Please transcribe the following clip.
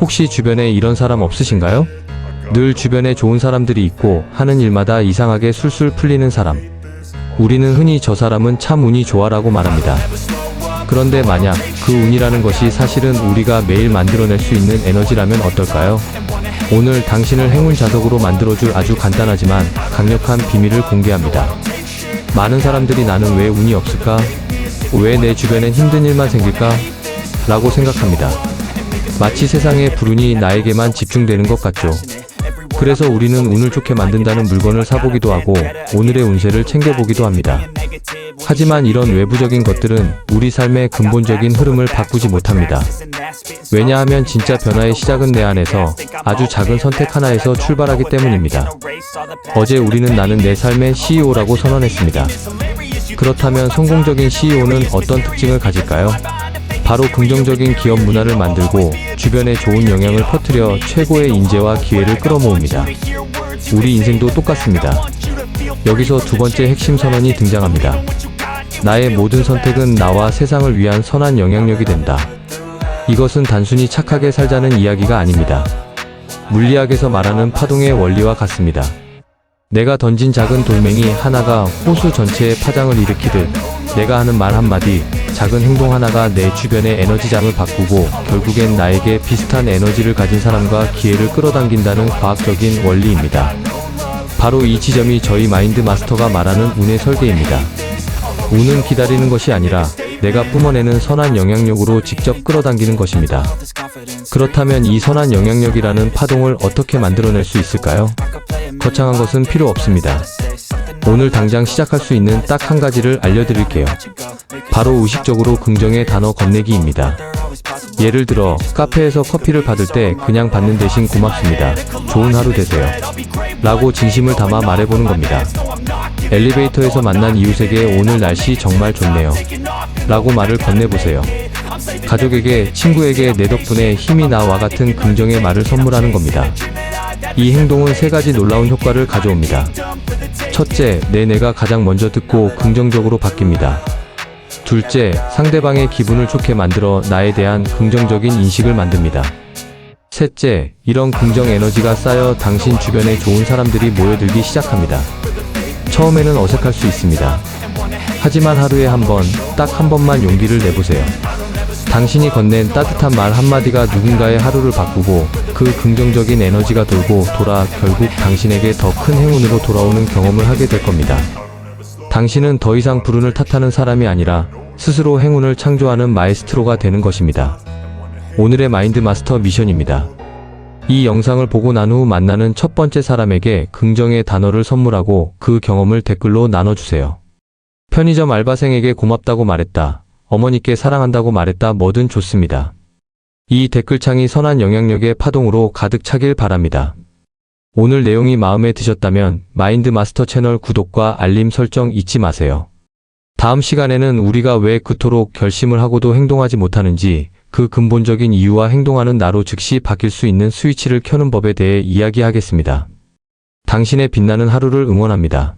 혹시 주변에 이런 사람 없으신가요? 늘 주변에 좋은 사람들이 있고 하는 일마다 이상하게 술술 풀리는 사람. 우리는 흔히 저 사람은 참 운이 좋아라고 말합니다. 그런데 만약 그 운이라는 것이 사실은 우리가 매일 만들어낼 수 있는 에너지라면 어떨까요? 오늘 당신을 행운 자석으로 만들어줄 아주 간단하지만 강력한 비밀을 공개합니다. 많은 사람들이 나는 왜 운이 없을까? 왜 내 주변엔 힘든 일만 생길까? 라고 생각합니다. 마치 세상의 불운이 나에게만 집중되는 것 같죠. 그래서 우리는 운을 좋게 만든다는 물건을 사보기도 하고 오늘의 운세를 챙겨보기도 합니다. 하지만 이런 외부적인 것들은 우리 삶의 근본적인 흐름을 바꾸지 못합니다. 왜냐하면 진짜 변화의 시작은 내 안에서 아주 작은 선택 하나에서 출발하기 때문입니다. 어제 우리는 나는 내 삶의 CEO라고 선언했습니다. 그렇다면 성공적인 CEO는 어떤 특징을 가질까요? 바로 긍정적인 기업 문화를 만들고 주변에 좋은 영향을 퍼뜨려 최고의 인재와 기회를 끌어모읍니다. 우리 인생도 똑같습니다. 여기서 두 번째 핵심 선언이 등장합니다. 나의 모든 선택은 나와 세상을 위한 선한 영향력이 된다. 이것은 단순히 착하게 살자는 이야기가 아닙니다. 물리학에서 말하는 파동의 원리와 같습니다. 내가 던진 작은 돌멩이 하나가 호수 전체에 파장을 일으키듯 내가 하는 말 한마디, 작은 행동 하나가 내 주변의 에너지장을 바꾸고 결국엔 나에게 비슷한 에너지를 가진 사람과 기회를 끌어당긴다는 과학적인 원리입니다. 바로 이 지점이 저희 마인드 마스터가 말하는 운의 설계입니다. 운은 기다리는 것이 아니라 내가 뿜어내는 선한 영향력으로 직접 끌어당기는 것입니다. 그렇다면 이 선한 영향력이라는 파동을 어떻게 만들어낼 수 있을까요? 거창한 것은 필요 없습니다. 오늘 당장 시작할 수 있는 딱 한 가지를 알려드릴게요. 바로 의식적으로 긍정의 단어 건네기입니다. 예를 들어 카페에서 커피를 받을 때 그냥 받는 대신 고맙습니다. 좋은 하루 되세요. 라고 진심을 담아 말해보는 겁니다. 엘리베이터에서 만난 이웃에게 오늘 날씨 정말 좋네요. 라고 말을 건네보세요. 가족에게, 친구에게 내 덕분에 힘이 나와 같은 긍정의 말을 선물하는 겁니다. 이 행동은 세 가지 놀라운 효과를 가져옵니다. 첫째, 내 뇌가 가장 먼저 듣고 긍정적으로 바뀝니다. 둘째, 상대방의 기분을 좋게 만들어 나에 대한 긍정적인 인식을 만듭니다. 셋째, 이런 긍정 에너지가 쌓여 당신 주변에 좋은 사람들이 모여들기 시작합니다. 처음에는 어색할 수 있습니다. 하지만 하루에 한 번, 딱 한 번만 용기를 내보세요. 당신이 건넨 따뜻한 말 한마디가 누군가의 하루를 바꾸고 그 긍정적인 에너지가 돌고 돌아 결국 당신에게 더 큰 행운으로 돌아오는 경험을 하게 될 겁니다. 당신은 더 이상 불운을 탓하는 사람이 아니라 스스로 행운을 창조하는 마에스트로가 되는 것입니다. 오늘의 마인드 마스터 미션입니다. 이 영상을 보고 난 후 만나는 첫 번째 사람에게 긍정의 단어를 선물하고 그 경험을 댓글로 나눠주세요. 편의점 알바생에게 고맙다고 말했다. 어머니께 사랑한다고 말했다. 뭐든 좋습니다. 이 댓글창이 선한 영향력의 파동으로 가득 차길 바랍니다. 오늘 내용이 마음에 드셨다면 마인드 마스터 채널 구독과 알림 설정 잊지 마세요. 다음 시간에는 우리가 왜 그토록 결심을 하고도 행동하지 못하는지 그 근본적인 이유와 행동하는 나로 즉시 바뀔 수 있는 스위치를 켜는 법에 대해 이야기하겠습니다. 당신의 빛나는 하루를 응원합니다.